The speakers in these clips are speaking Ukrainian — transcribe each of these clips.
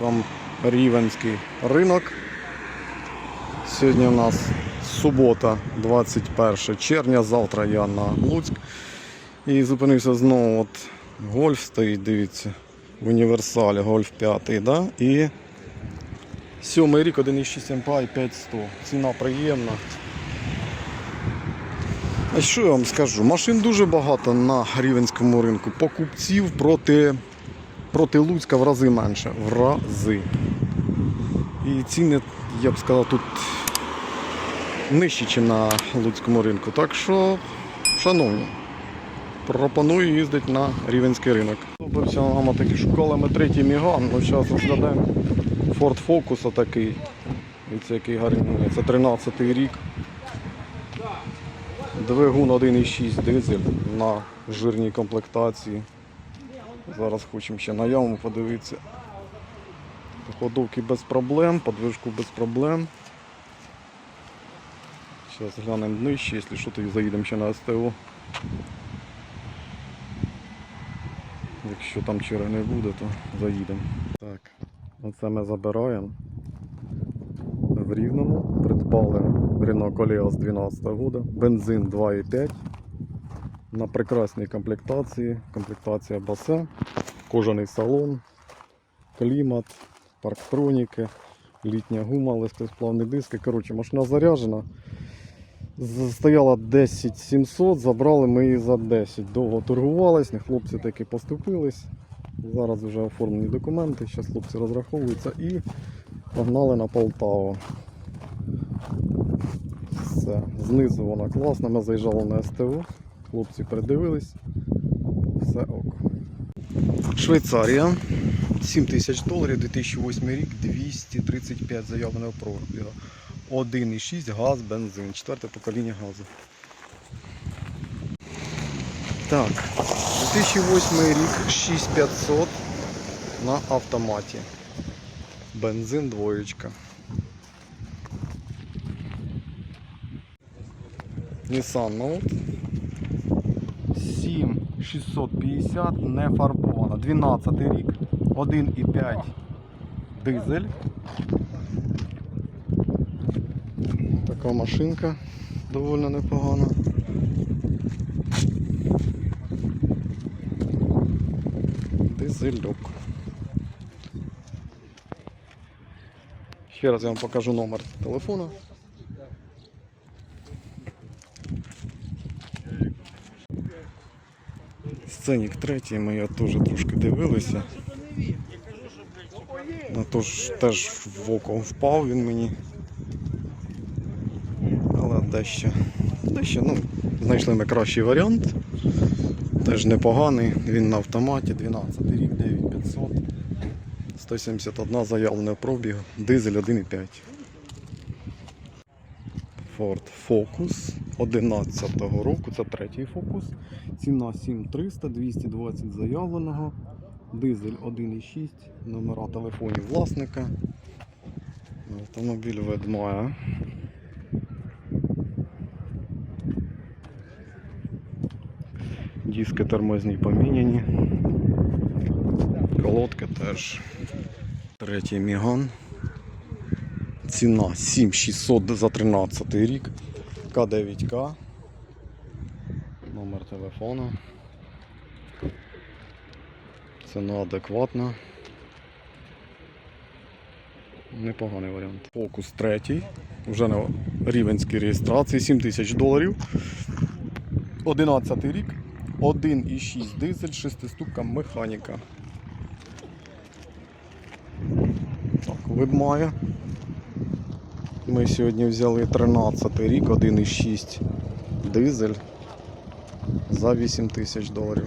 вам Рівенський ринок. Сьогодні у нас субота, 21 червня, завтра я на Луцьк. І зупинився знову. От гольф стоїть, дивіться, в універсалі, гольф 5, да? і сьомий рік 1,6 МПА і 5100. Ціна приємна. А що я вам скажу? Машин дуже багато на рівенському ринку. Покупців проти, проти Луцька в рази менше. В рази. І ціни, я б сказав, тут нижчі, ніж на Луцькому ринку. Так що, шановні, пропоную їздити на рівенський ринок. Добився нам такі шукали третій міган. Ну, зараз розглядаємо Ford Focus отакий. Це який гарний. Це 13 рік. Двигун 1,6 дизель на жирній комплектації. Зараз хочемо ще на яму подивитися. Ходовки без проблем, подвижку без проблем. Зараз глянемо нижче, якщо що, то заїдемо ще на СТО. Якщо там черги не буде, то заїдемо. Так, оце ми забираємо. В Рівному придбали Renault Koleos 12 года, бензин 2,5 на прекрасній комплектації, комплектація басе, кожаний салон, клімат, парктроніки, літня гума, легкосплавні диски. Коротше, машина заряджена. Стояла 10 700, забрали ми її за 10. Довго торгувались, хлопці таки поступились. Зараз вже оформлені документи, зараз хлопці розраховуються і погнали на Полтаву. Все. Знизу вона класна, ми заїжджали на СТО, хлопці передивились. Все ок. Швейцарія. 7 тисяч доларів, 2008 рік, 235 заявленого пробігу. 1,6 газ, бензин, четверте покоління газу. Так, 2008 рік, 6500 на автоматі. Бензин двоєчка. Nissan Note 7650 не фарбована. 12 рік, 1,5 дизель. Така машинка доволі непогана. Дизельок. Ще раз я вам покажу номер телефона. Сценік третій, ми я теж трошки дивилися. На то ж теж в око впав він мені. Але дещо, дещо, ну, знайшли ми кращий варіант. Теж непоганий, він на автоматі, 12 рік, 9500. 171 заявлений пробіг, дизель 1,5. Ford Focus 11 року, це третій Focus. Ціна 7300, 220 заявленого. Дизель 1,6, номера телефонів власника. Автомобіль ведмає. Диски тормозні поміняні. Колодки теж. Третій міган. Ціна 7600 за 13 рік. К9К. Номер телефону. Ціна адекватна. Непоганий варіант. Фокус третій. Вже на рівенській реєстрації. 7 тисяч доларів. 11 рік. 1,6 дизель, 6 ступка механіка. Так, видмає. Ми сьогодні взяли 13 рік, 1,6 дизель за 8 тисяч доларів.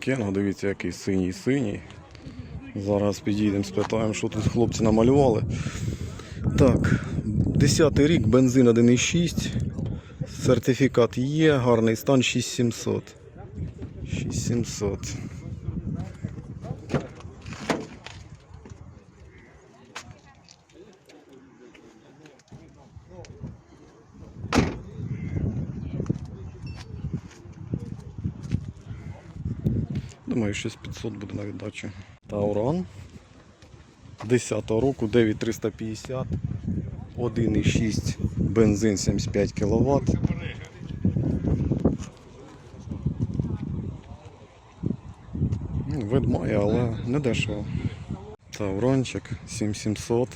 Кенго, дивіться, який синій синій. Зараз підійдемо, спитаємо, що тут хлопці намалювали. Так, 10 рік, бензин 1,6. Сертифікат є, гарний стан 6700. 6700. Думаю, щось 500 буде на віддачу. Тауран 10-го року 9350, 1,6 бензин 75 кВт. Ну, Вид має, але не дешево. Таврончик 7700.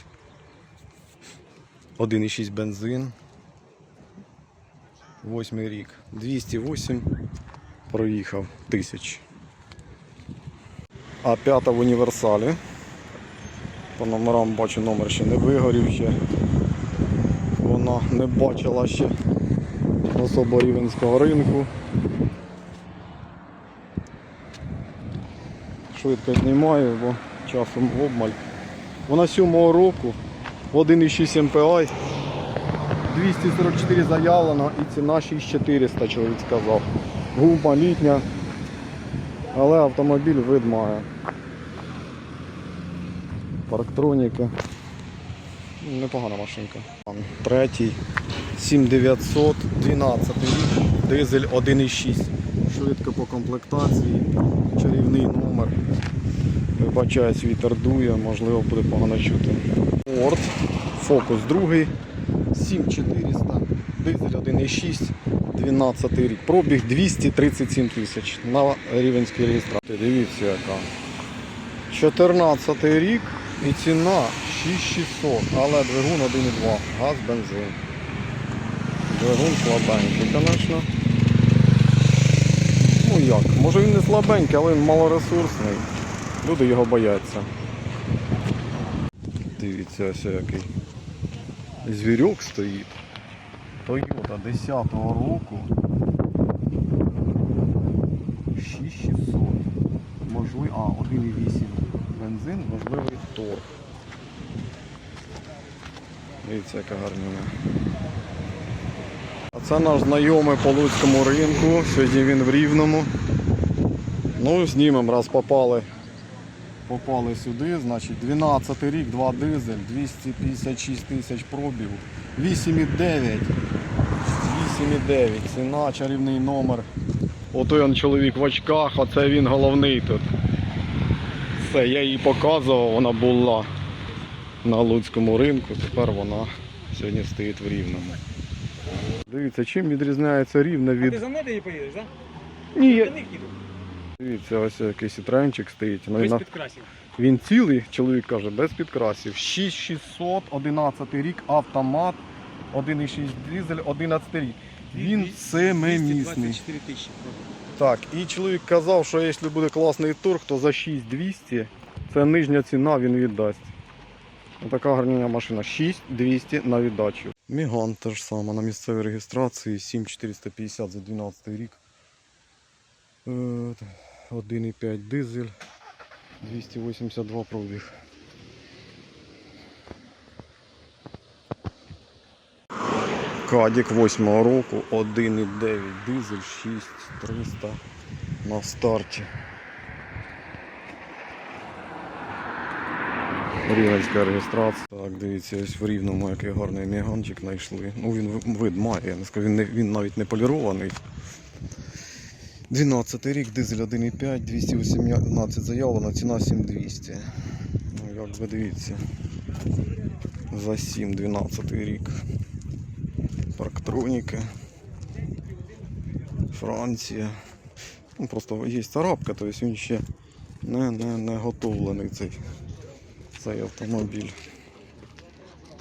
1,6 бензин. Восьмий рік. 208 проїхав тисяч. А п'ята в універсалі. По номерам бачу номер ще не вигорів ще. Вона не бачила ще особо рівенського ринку. Швидко знімаю, бо часом обмаль. Вона сьомого року 1,6 MPI. 244 заявлено і ціна 6400, чоловік сказав. Гума літня, але автомобіль вид має. Парктроніка. Непогана машинка. Третій 7900, 12 рік, дизель 1,6. Швидко по комплектації, чарівний номер. Вибачаюсь, вітер дує, можливо буде погано чути. Ford, Focus другий, 7400, дизель 1,6, 12 рік. Пробіг 237 тисяч на рівенській реєстрації. Дивіться яка. 14 рік і ціна 6600, але двигун 1,2, газ, бензин. Двигун слабенький, звісно. Ну як, може він не слабенький, але він малоресурсний. Люди його бояться. Дивіться, ось який звірок стоїть. Toyota 10-го року. 6600. Можливо, а, 1,8 бензин, можливий торг. Дивіться, яка гарніна. А це наш знайомий по Луцькому ринку. Сьогодні він в Рівному. Ну, знімемо, раз попали. Попали сюди, значить 12 рік, 2 дизель, 256 тисяч пробігу, 8,9. 8,9. Ціна, чарівний номер. Ото він чоловік в очках, оце він головний тут. Все, я її показував, вона була на Луцькому ринку, тепер вона сьогодні стоїть в Рівному. Дивіться, чим відрізняється рівне А ти за мною тоді поїдеш, так? Ні, Я... Дивіться, ось якийсь тренчик стоїть. Ну, Без підкрасів. Він цілий, чоловік каже, без підкрасів. 6600, 11 рік, автомат, 1,6 дизель, 11 рік. Він семимісний. 224. Так, і чоловік казав, що якщо буде класний торг, то за 6200 це нижня ціна, він віддасть. Така гарніня машина. 6200 на віддачу. Міган теж саме на місцевій реєстрації 7450 за 12 рік. Е, 1,5 дизель, 282 пробіг. Кадік 8 року, 1,9 дизель, 6300 на старті. Рівненська реєстрація. Так, дивіться, ось в рівному який гарний міганчик знайшли. Ну він вид має, я не скажу, він, він навіть не полірований. 12 рік, дизель 1,5, 218 заявлено, ціна 7200. Ну, як ви дивіться. За 7, 12 рік. Парктроніки. Франція. Ну, просто є царапка, тобто він ще не, не, не готовлений цей, цей автомобіль.